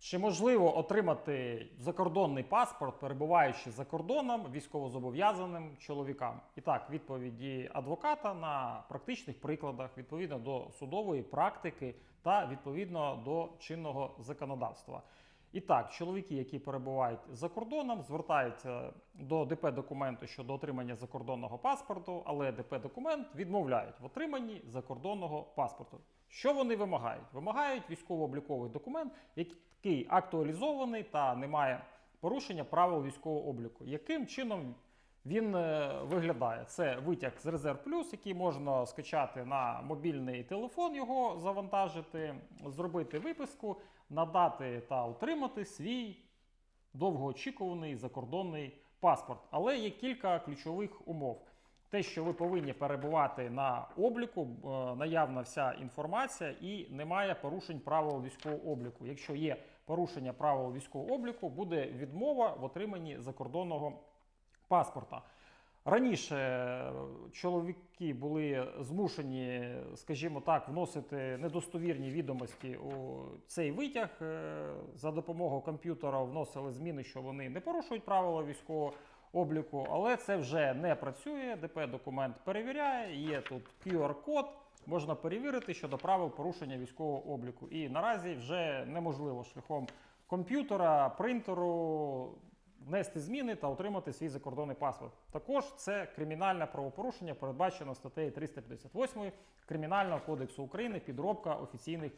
Чи можливо отримати закордонний паспорт, перебуваючи за кордоном військовозобов'язаним чоловікам? І так, відповіді адвоката на практичних прикладах відповідно до судової практики та відповідно до чинного законодавства. І так, чоловіки, які перебувають за кордоном, звертаються до ДП документу щодо отримання закордонного паспорту, але ДП документ відмовляють в отриманні закордонного паспорту. Що вони вимагають? Вимагають військово-обліковий документ, який актуалізований та не має порушення правил військового обліку. Яким чином він е, виглядає? Це витяг з Резерв Плюс, який можна скачати на мобільний телефон, його завантажити, зробити виписку, надати та отримати свій довгоочікуваний закордонний паспорт. Але є кілька ключових умов. Те, що ви повинні перебувати на обліку, е, наявна вся інформація і немає порушень правил військового обліку. Якщо є порушення правил військового обліку, буде відмова в отриманні закордонного паспорта. Раніше е, чоловіки були змушені, скажімо так, вносити недостовірні відомості у цей витяг. Е, За допомогою комп'ютера вносили зміни, що вони не порушують правила військового обліку, але це вже не працює. ДП документ перевіряє. Є тут QR-код. Можна перевірити щодо правил порушення військового обліку. І наразі вже неможливо шляхом комп'ютера, принтеру внести зміни та отримати свій закордонний паспорт. Також це кримінальне правопорушення, передбачено статтею 358 Кримінального кодексу України підробка офіційних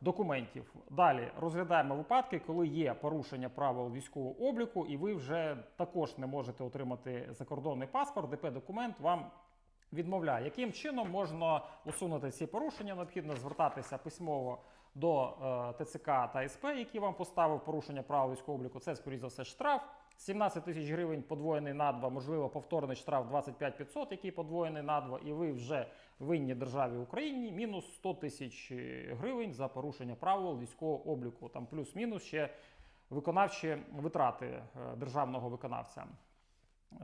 документів. Далі розглядаємо випадки, коли є порушення правил військового обліку, і ви вже також не можете отримати закордонний паспорт. ДП документ вам відмовляє. Яким чином можна усунути ці порушення? Необхідно звертатися письмово до е, ТЦК та СП, які вам поставив порушення правил військового обліку. Це, скоріш за все, штраф. 17 тисяч гривень подвоєний на два, можливо, повторний штраф 25 500, який подвоєний на два, і ви вже винні державі Україні мінус 100 тисяч гривень за порушення правил військового обліку. Там плюс-мінус ще виконавчі витрати е, державного виконавця.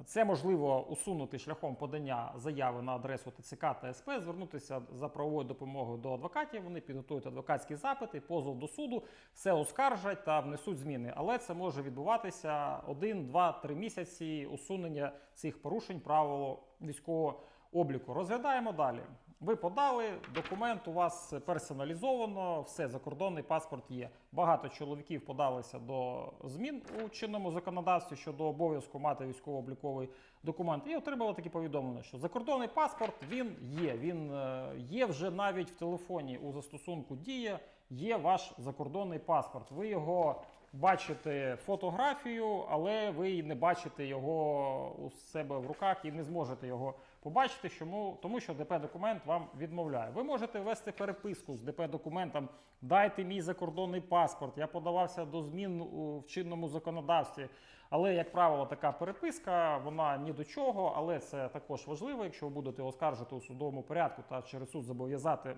Це можливо усунути шляхом подання заяви на адресу ТЦК та СП, звернутися за правовою допомогою до адвокатів. Вони підготують адвокатські запити, позов до суду, все оскаржать та внесуть зміни. Але це може відбуватися один, два, три місяці усунення цих порушень правил військового обліку. Розглядаємо далі. Ви подали документ, у вас персоналізовано, все закордонний паспорт є. Багато чоловіків подалися до змін у чинному законодавстві щодо обов'язку мати військово-обліковий документ і отримали такі повідомлення, що закордонний паспорт він є. Він е, є вже навіть в телефоні у застосунку Дія. Є ваш закордонний паспорт. Ви його бачите фотографію, але ви не бачите його у себе в руках і не зможете його побачити, чому тому, що ДП документ вам відмовляє. Ви можете ввести переписку з ДП документом. Дайте мій закордонний паспорт. Я подавався до змін в чинному законодавстві. Але, як правило, така переписка вона ні до чого, але це також важливо, якщо ви будете оскаржити у судовому порядку та через суд зобов'язати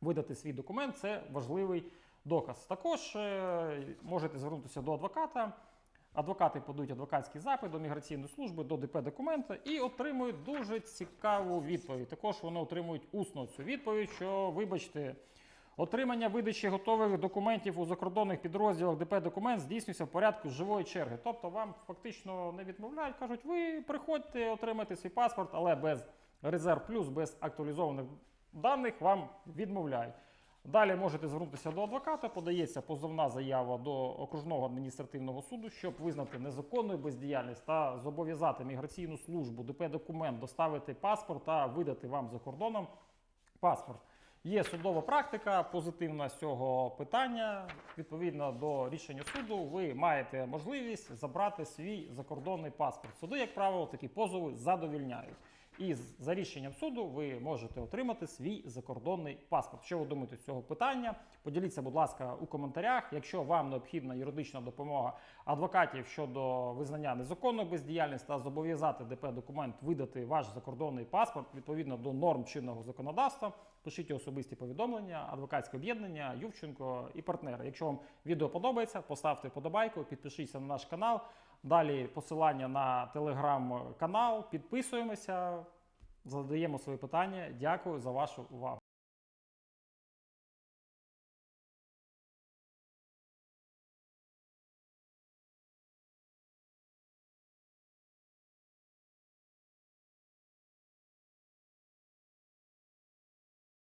видати свій документ, це важливий доказ. Також е, можете звернутися до адвоката. Адвокати подають адвокатський запит до міграційної служби, до ДП документа і отримують дуже цікаву відповідь. Також вони отримують усно цю відповідь, що, вибачте, отримання видачі готових документів у закордонних підрозділах ДП документ здійснюється в порядку живої черги. Тобто вам фактично не відмовляють, кажуть, ви приходьте, отримайте свій паспорт, але без резерв плюс, без актуалізованих даних вам відмовляють. Далі можете звернутися до адвоката, подається позовна заява до окружного адміністративного суду, щоб визнати незаконною бездіяльність та зобов'язати міграційну службу ДП документ доставити паспорт та видати вам за кордоном паспорт. Є судова практика позитивна з цього питання. Відповідно до рішення суду, ви маєте можливість забрати свій закордонний паспорт. Суди, як правило, такі позови задовільняють. І за рішенням суду ви можете отримати свій закордонний паспорт. Що ви думаєте з цього питання? Поділіться, будь ласка, у коментарях. Якщо вам необхідна юридична допомога адвокатів щодо визнання незаконної бездіяльності та зобов'язати ДП документ видати ваш закордонний паспорт відповідно до норм чинного законодавства, пишіть особисті повідомлення, адвокатське об'єднання, Ювченко і партнери. Якщо вам відео подобається, поставте подобайку, підпишіться на наш канал. Далі посилання на телеграм-канал. Підписуємося, задаємо свої питання. Дякую за вашу увагу.